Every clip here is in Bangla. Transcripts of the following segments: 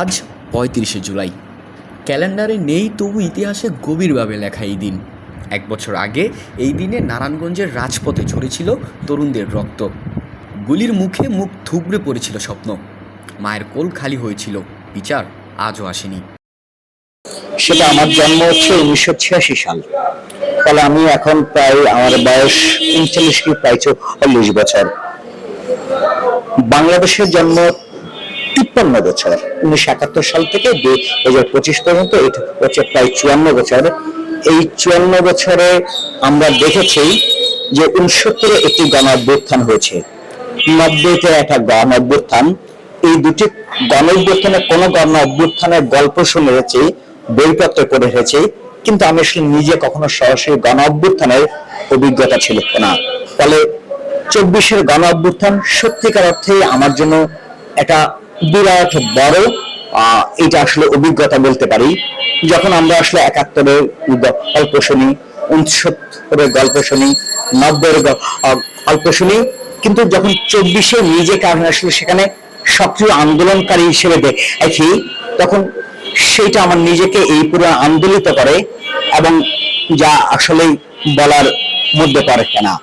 আজ পঁয়ত্রিশে জুলাই। ক্যালেন্ডারে নেই তবু ইতিহাসে গভীরভাবে লেখা এই দিন। এক বছর আগে এই দিনে নারায়ণগঞ্জের রাজপথে ঝরেছিল তরুণদের রক্ত। গুলির মুখে মুখ থুবড়ে পড়েছিল স্বপ্ন। মায়ের কোল খালি হয়েছিল। বিচার আজও আসেনি। সেটা আমার জন্ম হচ্ছে উনিশশো ছিয়াশি সাল। ফলে আমি এখন প্রায় আমার বয়স উনচল্লিশ কি প্রায় চল্লিশ বছর। বাংলাদেশের জন্ম তিপ্পান্ন বছর। উনিশশো একাত্তর সাল থেকে দুই হাজার পঁচিশ পর্যন্ত হচ্ছে প্রায় চুয়ান্ন বছর। এই চুয়ান্ন বছরে আমরা দেখেছি যে উনসত্তরে একটি গণ অভ্যুত্থান হয়েছে। নব্বইতে একটা গণ অভ্যুত্থান এই দুটি গণ অভ্যুত্থানে কোন গণ অভ্যুত্থানের গল্প শুনে এসেছি, বইপত্রে পড়ে এসেছি, কিন্তু আমি আসলে নিজে কখনো সরাসরি গণ অভ্যুত্থানের অভিজ্ঞতা ছিল না। ফলে চব্বিশের গণ অভ্যুত্থান সত্যিকার অর্থে আমার জন্য একটা বিরাট বড় এটা আসলে অভিজ্ঞতা বলতে পারি। যখন আমরা আসলে একাত্তরের গল্প শুনি উনসত্তরের গল্প শুনি, নব্বইয়ের গল্প শুনি, কিন্তু যখন চব্বিশে নিজেকে আমি আসলে সেখানে সক্রিয় আন্দোলনকারী হিসেবে দেখি, তখন সেইটা আমার নিজেকে এই পুরো আন্দোলিত করে এবং যা আসলেই বলার মধ্যে পড়ে না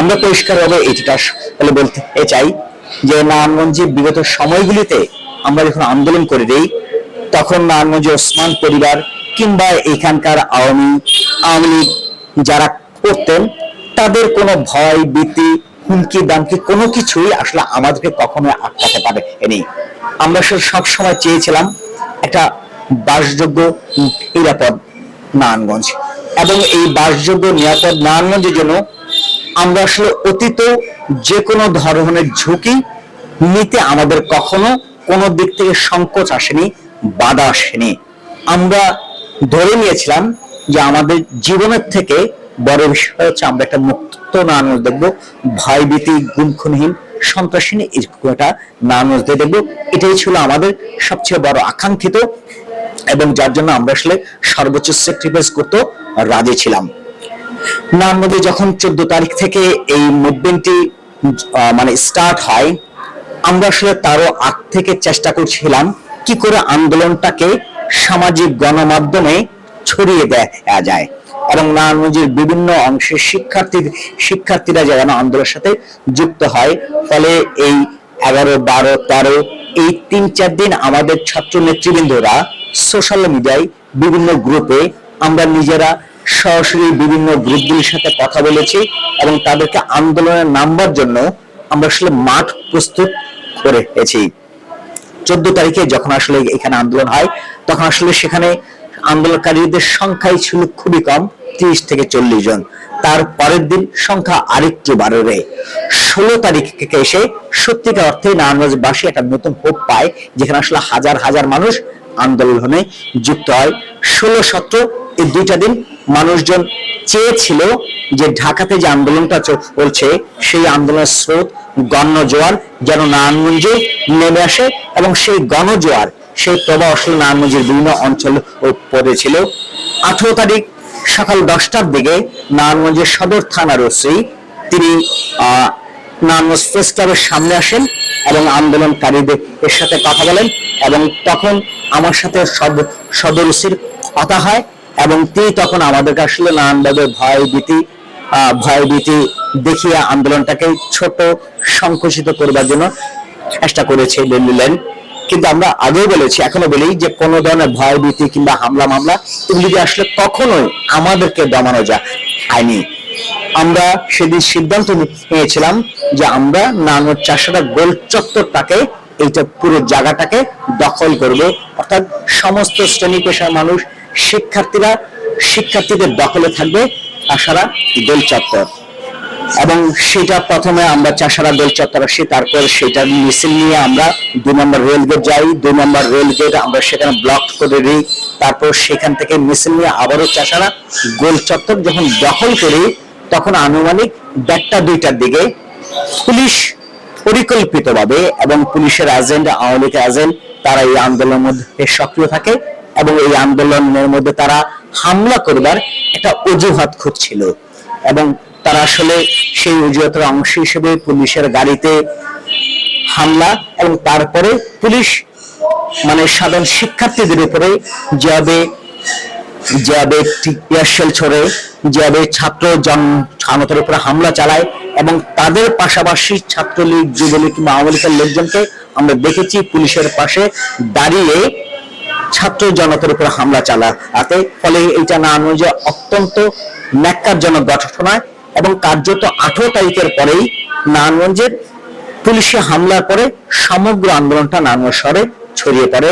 আমরা পরিষ্কারভাবে এটা আসলে বলতে চাই যে নারায়ণগঞ্জের বিগত সময়গুলিতে আমরা যখন আন্দোলন করে দিই, তখন নারায়ণগঞ্জ ওসমান পরিবার কিংবা এখানকার আওয়ামী আওয়ামী লীগ যারা করতেন, তাদের কোনো ভয়, ভীতি, হুমকি, দামকি কোনো কিছুই আসলে আমাদেরকে কখনো আটকাতে পারেনি। আমরা আসলে সবসময় চেয়েছিলাম একটা বাসযোগ্য নিরাপদ নারায়ণগঞ্জ এবং এই বাসযোগ্য নিরাপদ নারায়ণগঞ্জের জন্য আমরা আসলে অতীত যে কোনো ধরনের ঝুঁকি নিতে আমাদের কখনো কোনো দিক থেকে সংকোচ আসেনি, বাধা আসেনি। আমরা ধরে নিয়েছিলাম যে আমাদের জীবনের থেকে বড় বিষয় হচ্ছে আমরা একটা মুক্ত নারায়ণ দেখব ভয় ভীতি গুমখুনহীন, সন্ত্রাসীন এরকম একটা নারায়ণ দেখব। এটাই ছিল আমাদের সবচেয়ে বড় আকাঙ্ক্ষিত এবং যার জন্য আমরা আসলে সর্বোচ্চ স্যাক্রিফাইস করতে রাজি ছিলাম। নারায়ণগঞ্জে যখন চোদ্দ তারিখ থেকে এই মুভমেন্টটি মানে স্টার্ট হয়, আমরা আসলে তারও আগ থেকে চেষ্টা করছিলাম কি করে আন্দোলনটাকে সামাজিক গণমাধ্যমে ছড়িয়ে দেওয়া যায় এবং নারায়ণগঞ্জের বিভিন্ন অংশের শিক্ষার্থী, শিক্ষার্থীরা যেন আন্দোলনের সাথে যুক্ত হয়। ফলে এই এগারো, বারো, তেরো, এই তিন, চার দিন আমাদের ছাত্র নেতৃবৃন্দরা সোশ্যাল মিডিয়ায় বিভিন্ন গ্রুপে আমরা নিজেরা সরাসরি বিভিন্ন গ্রুপগুলির সাথে কথা বলেছি এবং তাদেরকে আন্দোলনে নামবার জন্য আমরা আসলে মাঠ প্রস্তুত করেছি চোদ্দ তারিখে যখন আসলে এখানে আন্দোলন হয়, তখন আসলে সেখানে আন্দোলনকারীদের সংখ্যাই ছিল খুবই কম, তিরিশ থেকে চল্লিশ জন। তার পরের দিন সংখ্যা আরেকটু বাড়বে। ষোলো তারিখ থেকে এসে সত্যিকার অর্থে নারায়ণগঞ্জবাসী একটা নতুন হোপ পায়, যেখানে আসলে হাজার হাজার মানুষ আন্দোলনে যুক্ত হয়। ষোলো সতেরো এই দুইটা দিন মানুষজন চেয়েছিল যে ঢাকাতে যে আন্দোলনটা চলছে, সেই আন্দোলনের স্রোত গণজোয়ার যেন নারায়ণগঞ্জে নেমে আসে এবং সেই গণজোয়ার, সেই প্রবাহ আসলে নারায়ণগঞ্জের বিভিন্ন অঞ্চল পড়েছিল। আঠারো তারিখ সকাল দশটার দিকে নারায়ণগঞ্জের সদর থানার ওসি, তিনি নারায়ণগঞ্জ প্রেস ক্লাবের সামনে আসেন এবং আন্দোলনকারীদের এর সাথে কথা বলেন এবং তখন আমার সাথে সদ- সদর ওসির কথা হয়। এবং তিনি তখন আমাদেরকে আসলে নানানভাবে ভয় ভীতি ভয় ভীতি দেখিয়ে আন্দোলনটাকে ছোট, সংকুচিত করবার জন্য চেষ্টা করেছে বললেন কিন্তু আমরা আগেও বলেছি, এখনও বলি যে কোনো ধরনের ভয় ভীতি কিংবা হামলা মামলা এগুলি দিয়ে আসলে কখনোই আমাদেরকে দমানো যায় আইনি আমরা সেদিন সিদ্ধান্ত নিয়েছিলাম যে আমরা নানোর চারশোটা গোল চত্বরটাকে, এইটা পুরো জায়গাটাকে দখল করব। অর্থাৎ সমস্ত শ্রেণি পেশার মানুষ শিক্ষার্থীরা শিক্ষার্থীদের দখলে থাকবে আশারা গোল চত্বর। এবং সেটা প্রথমে আমরা চাষারা গোল চত্বর আসি, তারপর সেটা মিছিল নিয়ে আমরা দুই নম্বর রেল গেট যাই, দুই নম্বর রেল গেট আমরা সেখানে ব্লক করে দিই, তারপর সেখান থেকে মিছিল নিয়ে আবারও চাষারা গোল চত্বর যখন দখল করি, তখন আনুমানিক দেড়টা দুইটার দিকে পুলিশ পরিকল্পিতভাবে এবং পুলিশের এজেন্ট আওয়ামী লীগের এজেন্ট তারা এই আন্দোলনের মধ্যে সক্রিয় থাকে। এবং এই আন্দোলনের মধ্যে তারা হামলা করবার একটা অজুহাত খুঁজছিল। এবং তারা আসলে সেই অজুহাতের অংশ হিসেবে পুলিশের গাড়িতে হামলা এবং তারপরে পুলিশ মানে সাধারণ শিক্ষার্থীদের উপরে যেভাবে যেভাবে টিয়ারশেল ছড়ে, যেভাবে ছাত্র জন ছাত্রদের উপরে হামলা চালায় এবং তাদের পাশাপাশি ছাত্রলীগ, যুবলীগ কিংবা আওয়ামী লোকজনকে আমরা দেখেছি পুলিশের পাশে দাঁড়িয়ে ছাত্র জনতার উপর হামলা চালাতে, ফলে এটা না যে অত্যন্ত ন্যাক্কারজনক ঘটনা এবং কার্যত আঠারো তারিখের পরেই নারায়ণগঞ্জের পুলিশে হামলার পরে সমগ্র আন্দোলনটা নারায়ণগঞ্জ শহরে ছড়িয়ে পড়ে।